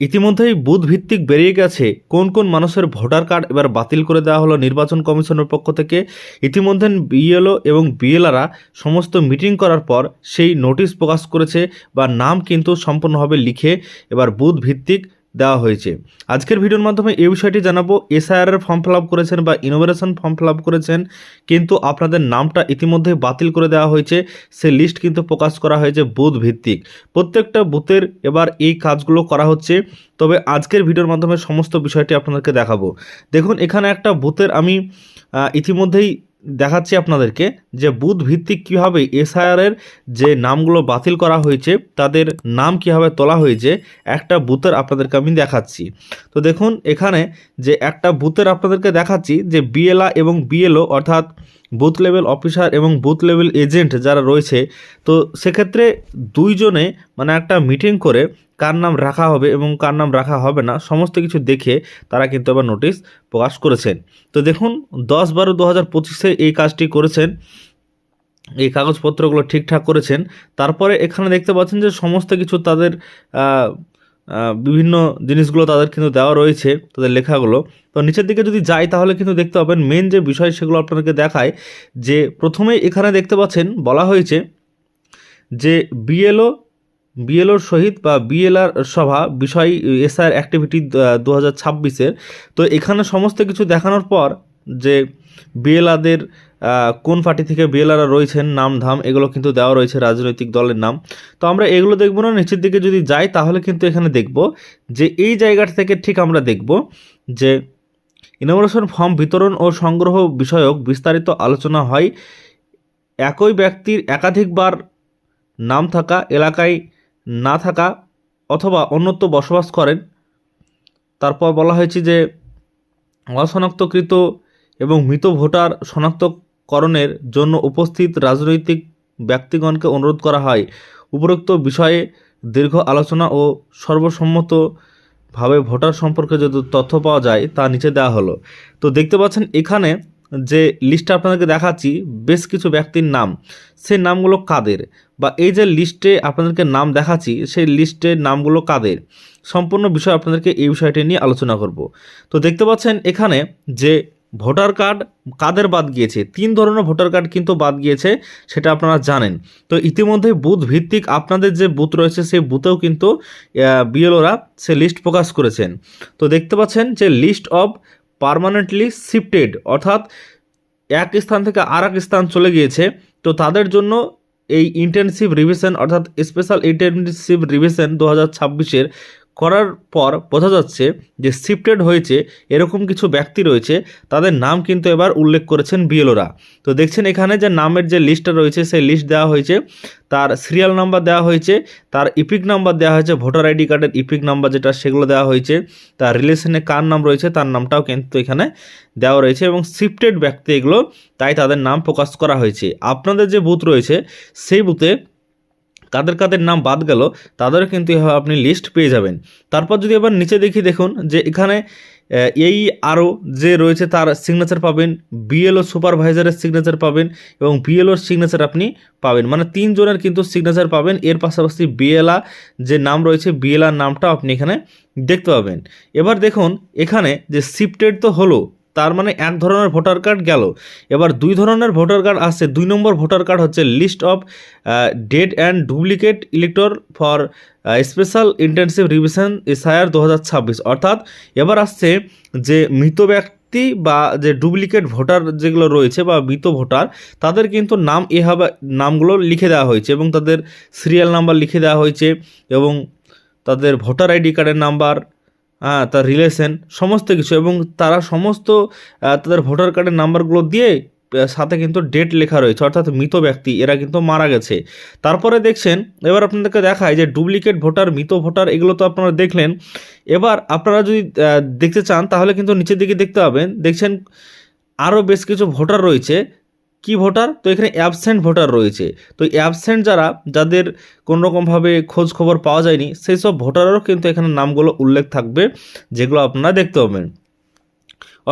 ইতিমধ্যেই বুথ ভিত্তিক বেরিয়ে গেছে কোন কোন মানুষের ভোটার কার্ড এবার বাতিল করে দেওয়া হলো নির্বাচন কমিশনের পক্ষ থেকে। ইতিমধ্যে বিএলও এবং বিএলআরা সমস্ত মিটিং করার পর সেই নোটিশ প্রকাশ করেছে বা নাম কিন্তু সম্পূর্ণভাবে লিখে এবার বুথ ভিত্তিক দেওয়া হয়েছে। আজকের ভিডিওর মাধ্যমে এই বিষয়টি জানাব। এসআইআরের ফর্ম ফিল করেছেন বা ইনোভেশন ফর্ম ফিল করেছেন, কিন্তু আপনাদের নামটা ইতিমধ্যে বাতিল করে দেওয়া হয়েছে। সে লিস্ট কিন্তু প্রকাশ করা হয়েছে বুথ ভিত্তিক প্রত্যেকটা বুথের এবার এই কাজগুলো করা হচ্ছে। তবে আজকের ভিডিওর মাধ্যমে সমস্ত বিষয়টি আপনাদেরকে দেখাবো। দেখুন, এখানে একটা বুথের আমি ইতিমধ্যেই দেখাচ্ছি আপনাদেরকে যে বুথ ভিত্তিক কীভাবে এসআইআরের যে নামগুলো বাতিল করা হয়েছে, তাদের নাম কীভাবে তোলা হয়েছে, একটা বুথের আপনাদেরকে আমি দেখাচ্ছি। তো দেখুন, এখানে যে একটা বুথের আপনাদেরকে দেখাচ্ছি যে বিএলআ এবং বিএলও, অর্থাৎ বুথ লেভেল অফিসার এবং বুথ লেভেল এজেন্ট যারা রয়েছে, তো সেক্ষেত্রে দুইজনে মানে একটা মিটিং করে কার নাম রাখা হবে এবং কার নাম রাখা হবে না, সমস্ত কিছু দেখে তারা কিন্তু আবার নোটিশ প্রকাশ করেছেন। তো দেখুন, দশ বারো দু হাজার পঁচিশে এই কাজটি করেছেন, এই কাগজপত্রগুলো ঠিকঠাক করেছেন। তারপরে এখানে দেখতে পাচ্ছেন যে সমস্ত কিছু তাদের বিভিন্ন জিনিসগুলো তাদের কিন্তু দেওয়া রয়েছে, তাদের লেখাগুলো। তো নিচের দিকে যদি যাই, তাহলে কিন্তু দেখতে পাবেন মেন যে বিষয় সেগুলো আপনাদেরকে দেখায় যে প্রথমেই এখানে দেখতে পাচ্ছেন, বলা হয়েছে যে বিএলও, বিএলওর সহিত বা বিএলআর সভা বিষয় এসআর অ্যাক্টিভিটি দু হাজার তো এখানে সমস্ত কিছু দেখানোর পর যে বিএলআদের কোন পার্টি থেকে বিএলআররা রয়েছেন, নাম, ধাম, এগুলো কিন্তু দেওয়া রয়েছে রাজনৈতিক দলের নাম। তো আমরা এগুলো দেখব না, নিচের দিকে যদি যাই তাহলে কিন্তু এখানে দেখব যে এই জায়গাটা থেকে ঠিক আমরা দেখব যে ইনোভেশন ফর্ম বিতরণ ও সংগ্রহ বিষয়ক বিস্তারিত আলোচনা হয়। একই ব্যক্তির একাধিকবার নাম থাকা, এলাকায় না থাকা অথবা অন্যত্র বসবাস করেন। তারপর বলা হয়েছে যে অশনাক্তকৃত এবং মৃত ভোটার শনাক্তকরণের জন্য উপস্থিত রাজনৈতিক ব্যক্তিগণকে অনুরোধ করা হয়। উপরোক্ত বিষয়ে দীর্ঘ আলোচনা ও সর্বসম্মতভাবে ভোটার সম্পর্কে যদি তথ্য পাওয়া যায়, তা নিচে দেওয়া হলো। তো দেখতে পাচ্ছেন এখানে যে লিস্টটা আপনাদেরকে দেখাচ্ছি, বেশ কিছু ব্যক্তির নাম। সেই নামগুলো কাদের? বা এই যে লিস্টে আপনাদেরকে নাম দেখাচ্ছি, সেই লিস্টের নামগুলো কাদের? সম্পূর্ণ বিষয় আপনাদেরকে এই বিষয়টি নিয়ে আলোচনা করব। তো দেখতে পাচ্ছেন এখানে যে ভোটার কার্ড কাদের বাদ গিয়েছে? তিন ধরনের ভোটার কার্ড কিন্তু বাদ গিয়েছে, সেটা আপনারা জানেন। তো ইতিমধ্যে বুথ ভিত্তিক আপনাদের যে বুথ রয়েছে, সেই বুথেও কিন্তু বিএলওরা সে লিস্ট প্রকাশ করেছেন। তো দেখতে পাচ্ছেন যে লিস্ট অফ পারমানেন্টলি শিফটেড, অর্থাৎ এক স্থান থেকে আর স্থান চলে গিয়েছে। তো তাদের জন্য এই ইন্টেনসিভ রিভিশন, অর্থাৎ স্পেশাল ইন্টেনসিভ রিভিশন দু হাজার ছাব্বিশের করার পর বোঝা যাচ্ছে যে শিফটেড হয়েছে এরকম কিছু ব্যক্তি রয়েছে, তাদের নাম কিন্তু এবার উল্লেখ করেছেন বিএলওরা। তো দেখছেন এখানে যে নামের যে লিস্টটা রয়েছে, সেই লিস্ট দেওয়া হয়েছে, তার সিরিয়াল নাম্বার দেওয়া হয়েছে, তার ইপিক নাম্বার দেওয়া হয়েছে, ভোটার আইডি কার্ডের ইপিক নাম্বার যেটা, সেগুলো দেওয়া হয়েছে, তার রিলেশনে কার নাম রয়েছে, তার নামটাও কিন্তু এখানে দেওয়া রয়েছে এবং শিফটেড ব্যক্তি এগুলো, তাই তাদের নাম প্রকাশ করা হয়েছে। আপনাদের যে বুথ রয়েছে, সেই বুথে কাদের কাদের নাম বাদ গেল, তাদেরও কিন্তু আপনি লিস্ট পেয়ে যাবেন। তারপর যদি আবার নিচে দেখি দেখুন যে এখানে এই আরও যে রয়েছে তার সিগনেচার পাবেন বিএলও সুপারভাইজারের সিগনেচার পাবেন এবং বিএলওর সিগনেচার আপনি পাবেন। মানে তিনজনের কিন্তু সিগনেচার পাবেন। এর পাশাপাশি বিএলআ যে নাম রয়েছে বিএলআর নামটাও আপনি এখানে দেখতে পাবেন। এবার দেখুন, এখানে যে শিফটেড তো হলো তার মানে এক ধরনের ভোটার কার্ড গেল। এবার দুই ধরনের ভোটার কার্ড আসছে দুই নম্বর ভোটার কার্ড হচ্ছে list of dead and duplicate elector for special intensive revision SIR দু হাজার ছাব্বিশ। অর্থাৎ এবার আসছে যে মৃত ব্যক্তি বা যে ডুপ্লিকেট ভোটার যেগুলো রয়েছে বা মৃত ভোটার, তাদের কিন্তু নাম এভাবে, নামগুলো লিখে দেওয়া হয়েছে এবং তাদের সিরিয়াল নাম্বার লিখে দেওয়া হয়েছে এবং তাদের ভোটার আইডি কার্ডের নাম্বার তার রিলেশন সমস্ত কিছু এবং তারা সমস্ত তাদের ভোটার কার্ডের নাম্বারগুলো দিয়ে সাথে কিন্তু ডেট লেখা রয়েছে, অর্থাৎ মৃত ব্যক্তি, এরা কিন্তু মারা গেছে। তারপরে দেখছেন, এবার আপনাদেরকে দেখায় যে ডুপ্লিকেট ভোটার মৃত ভোটার এগুলো তো আপনারা দেখলেন। এবার আপনারা যদি দেখতে চান, তাহলে কিন্তু নিচের দিকে দেখতে পাবেন। দেখছেন আরও বেশ কিছু ভোটার রয়েছে। কি ভোটার? তো এখানে অ্যাবসেন্ট ভোটার রয়েছে। তো অ্যাবসেন্ট যারা, যাদের কোনোরকমভাবে খোঁজ খবর পাওয়া যায়নি, সেই সব ভোটারেরও কিন্তু এখানে নামগুলো উল্লেখ থাকবে, যেগুলো আপনারা দেখতে পাবেন।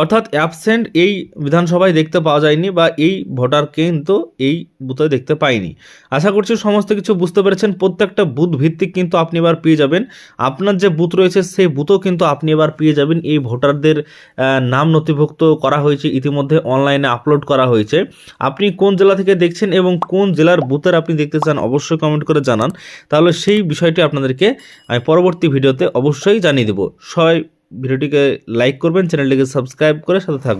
অর্থাৎ অ্যাবসেন্ট এই বিধানসভায় দেখতে পাওয়া যায়নি বা এই ভোটারকে কিন্তু এই বুথে দেখতে পাইনি আশা করছি সমস্ত কিছু বুঝতে পেরেছেন। প্রত্যেকটা বুথ ভিত্তিক কিন্তু আপনি এবার পেয়ে যাবেন। আপনার যে বুথ রয়েছে, সেই বুথও কিন্তু আপনি এবার পেয়ে যাবেন। এই ভোটারদের নাম নথিভুক্ত করা হয়েছে। ইতিমধ্যে অনলাইনে আপলোড করা হয়েছে। আপনি কোন জেলা থেকে দেখছেন এবং কোন জেলার বুথের আপনি দেখতে চান, অবশ্যই কমেন্ট করে জানান। তাহলে সেই বিষয়টি আপনাদেরকে আমি পরবর্তী ভিডিওতে অবশ্যই জানিয়ে দেবো। সবাই ভিডিওটিকে লাইক করবেন চ্যানেলটিকে সাবস্ক্রাইব করে সাথে থাকবেন।